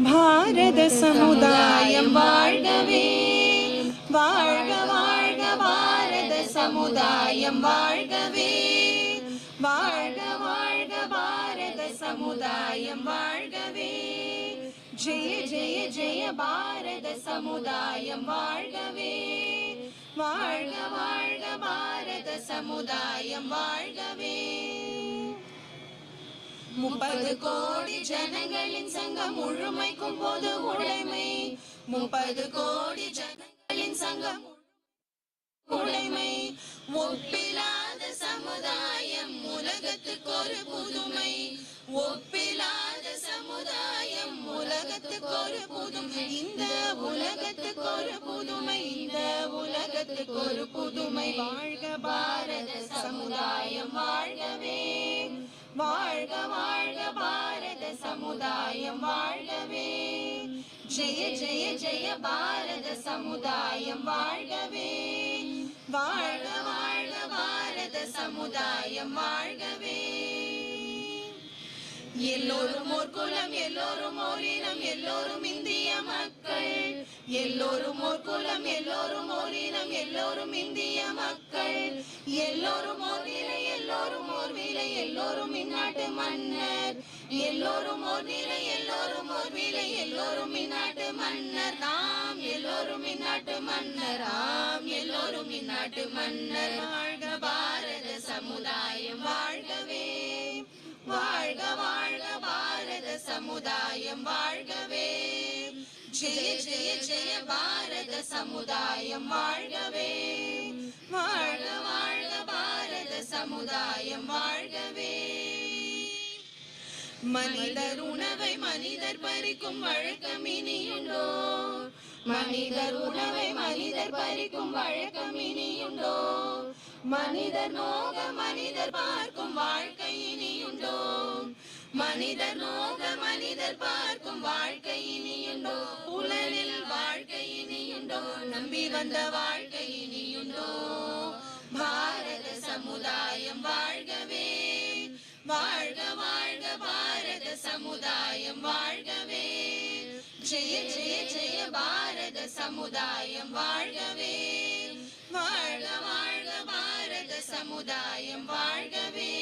பாரத சமுதாயம் வாழ்கவே வாழ்க வாழ்க பாரத சமுதாயம் வாழ்கவே வாழ்க வாழ்க பாரத சமுதாயம் வாழ்கவே ஜெய ஜெய ஜெய பாரத சமுதாயம் வாழ்கவே வாழ்க வாழ்க பாரத சமுதாயம் வாழ்கவே முப்பது கோடி ஜனங்களின் சங்கம் முழுமைக்கும் பொது உடைமை. முப்பது கோடி ஜனங்களின் சங்கம் உடைமை. ஒப்பிலாத சமுதாயம் உலகத்துக்கு ஒரு புதுமை. ஒப்பிலாத சமுதாயம் உலகத்துக்கு ஒரு புதுமை. இந்த உலகத்துக்கு ஒரு புதுமை. இந்த உலகத்துக்கு ஒரு புதுமை. வாழ்க பாரத சமுதாயம் வாழ்கவே. வாழ்க வாழ்க பாரத சமுதாயம் வாழ்கவே. ஜெய ஜெய ஜெய பாரத சமுதாயம் வாழ்கவே. வாழ்க வாழ்க பாரத சமுதாயம் வாழ்கவே. எல்லோரும் ஓர் குலம் எல்லோரும் ஓர் இனம் எல்லோரும் இந்திய மக்கள். எல்லோரும் ஓர் குலம் எல்லோரும் ஓர் இனம் எல்லோரும் இந்திய மக்கள். எல்லோரும் ஓர் எல்லோரும் ஓர் வீலை எல்லோரும் இந்நாட்டு மன்னர். எல்லோரும் ஓர் நிலை எல்லோரும் ஓர் வீலை எல்லோரும் இந்நாட்டு மன்னர். நாம் எல்லோரும் இந்நாட்டு மன்னர். ஆம் எல்லோரும் இந்நாட்டு மன்னர். வாழ்க பாரத சமுதாயம் வாழ்கவே. வாழ்க வாழ்க பாரத சமுதாயம் வாழ்கவே. ஜெய ஜெய ஜெய பாரத சமுதாயம் வாழ்கவே. வாழ்க வாழ்க பாரத சமுதாயம் வாழ்கவே. மனிதர் உணவை மனிதர் பறிக்கும் வழக்கம் இனியுண்டோ மனிதர் உணவை மனிதர் பறிக்கும் வழக்கம் இனியுண்டோ மனிதர் நோக மனிதர் பார்க்கும் வாழ்க்கை இனியுண்டோ மனிதர் நோக மனிதர் பார்க்கும் வாழ்க்கை இனியுண்டோ உலகில் வாழ்க்கை இனியுண்டோ நம்பி வந்த வாழ்க்கை இனியுண்டோ வாழ்கவே வாழ்க வாழ்க பாரத சமுதாயம் வாழ்கவே ஜெய ஜெய ஜெய பாரத சமுதாயம் வாழ்கவே வாழ்க வாழ்க பாரத சமுதாயம் வாழ்கவே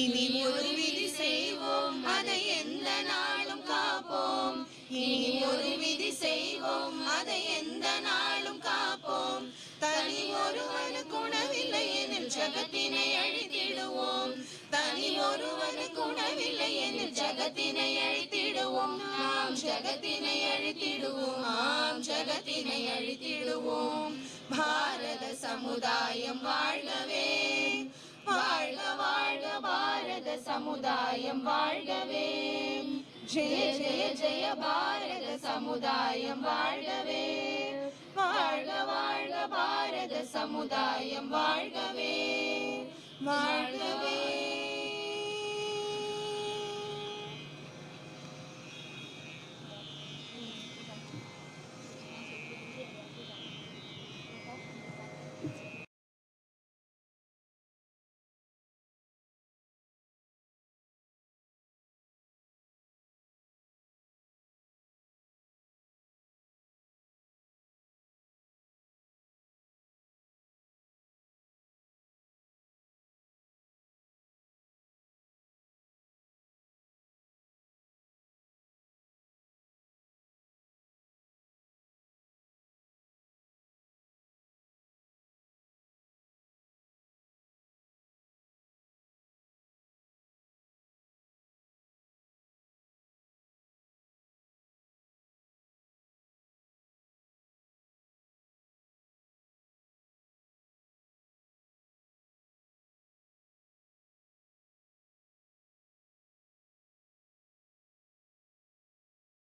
இனி ஒரு விதி செய்வோம் அதை எந்த நாளும் காப்போம். இனி ஒரு விதி செய்வோம் அதை எந்த நாளும் காப்போம். தனி ஒருவனுக்கு உணவில்லை எனில் ஜகத்தினை அழித்திடுவோம். தனி ஒருவனுக்கு உணவில்லை எனில் ஜகத்தினை அழித்திடுவோம். நாம் ஜகத்தினை அழித்திடுவோம். ஆம் ஜகத்தினை அழித்திடுவோம். பாரத சமுதாயம் வாழ்கவே. வாழ்க வாழ்க பாரத சமுதாயம் வாழ்கவே. ஜெய ஜெய ஜெய பாரத சமுதாயம் வாழ்கவே. வாழ்க வாழ்க பாரத சமுதாயம். வாழ்கவே வாழ்கவே.